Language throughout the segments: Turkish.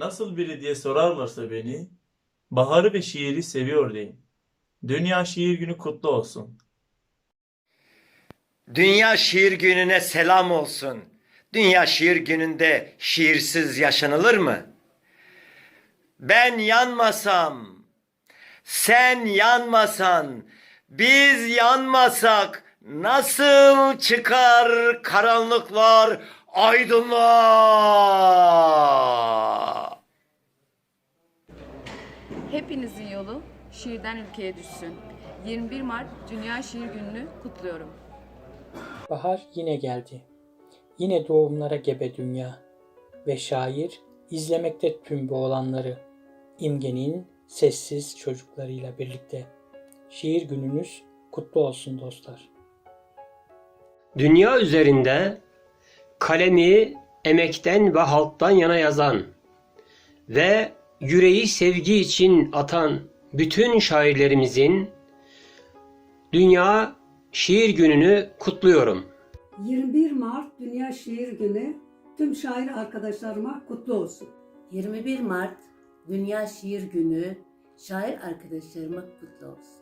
nasıl biri diye sorarlarsa beni, baharı ve şiiri seviyor deyin. Dünya Şiir Günü kutlu olsun. Dünya Şiir Günü'ne selam olsun. Dünya Şiir Günü'nde şiirsiz yaşanılır mı? Ben yanmasam, sen yanmasan, biz yanmasak nasıl çıkar karanlıklar aydınlığa? Hepinizin yolu şiirden ülkeye düşsün. 21 Mart Dünya Şiir Günü'nü kutluyorum. Bahar yine geldi. Yine doğumlara gebe dünya. Ve şair izlemekte tüm bu olanları. İmgenin sessiz çocuklarıyla birlikte. Şiir gününüz kutlu olsun dostlar. Dünya üzerinde kalemi emekten ve halktan yana yazan ve yüreği sevgi için atan bütün şairlerimizin Dünya Şiir Günü'nü kutluyorum. 21 Mart Dünya Şiir Günü tüm şair arkadaşlarıma kutlu olsun. 21 Mart Dünya Şiir Günü şair arkadaşlarıma kutlu olsun.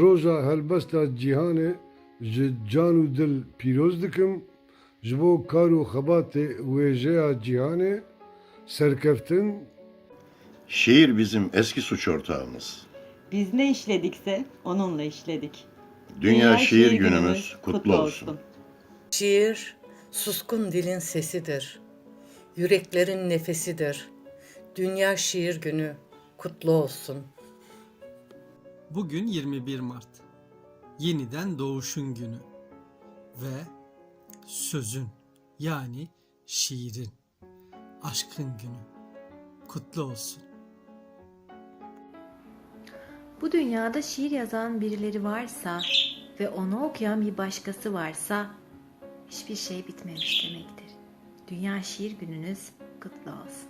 Roja helbesta cîhanê ji can û dil pîroz dikim ji bo kar û xebatê wêjeya cîhanê serkeftin Şiir bizim eski suç ortağımız. Biz ne işledikse onunla işledik. Dünya, Şiir, Günümüz kutlu olsun. Şiir, suskun dilin sesidir. Yüreklerin nefesidir. Dünya Şiir Günü kutlu olsun. Bugün 21 Mart. Yeniden doğuşun günü. Ve sözün yani şiirin, aşkın günü. Kutlu olsun. Bu dünyada şiir yazan birileri varsa ve onu okuyan bir başkası varsa hiçbir şey bitmemiş demektir. Dünya Şiir Gününüz kutlu olsun.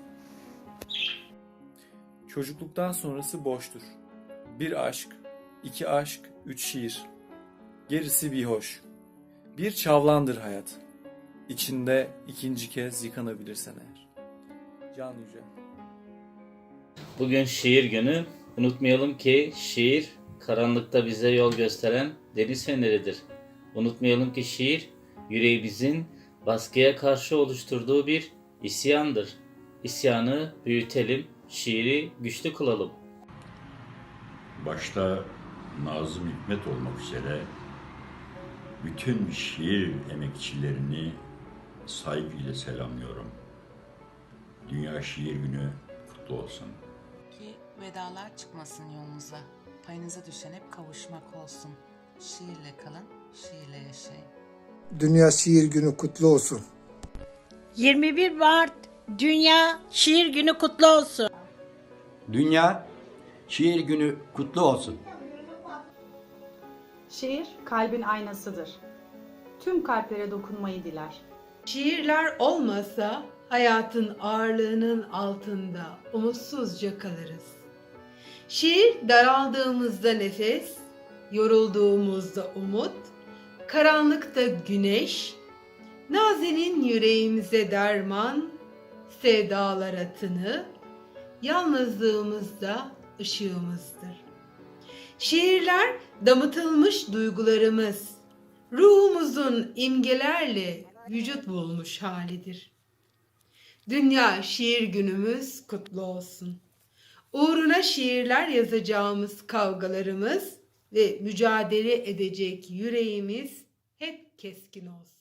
Çocukluktan sonrası boştur. Bir aşk, iki aşk, üç şiir. Gerisi bir hoş. Bir çavlandır hayat. İçinde ikinci kez yıkanabilirsen eğer. Can Yüce. Bugün şiir günü. Unutmayalım ki şiir karanlıkta bize yol gösteren deniz feneridir. Unutmayalım ki şiir yüreğimizin baskıya karşı oluşturduğu bir isyandır. İsyanı büyütelim, şiiri güçlü kılalım. Başta Nazım Hikmet olmak üzere bütün şiir emekçilerini saygıyla selamlıyorum. Dünya Şiir Günü kutlu olsun. Vedalar çıkmasın yolunuza. Payınıza düşen hep kavuşmak olsun. Şiirle kalın, şiirle yaşayın. Dünya Şiir Günü kutlu olsun. 21 Mart Dünya Şiir Günü kutlu olsun. Dünya Şiir Günü kutlu olsun. Şiir kalbin aynasıdır. Tüm kalplere dokunmayı diler. Şiirler olmasa hayatın ağırlığının altında umutsuzca kalırız. Şiir daraldığımızda nefes, yorulduğumuzda umut, karanlıkta güneş, nazenin yüreğimize derman, sevdalara tını, yalnızlığımızda ışığımızdır. Şiirler damıtılmış duygularımız, ruhumuzun imgelerle vücut bulmuş halidir. Dünya Şiir Günümüz kutlu olsun. Uğruna şiirler yazacağımız kavgalarımız ve mücadele edecek yüreğimiz hep keskin olsun.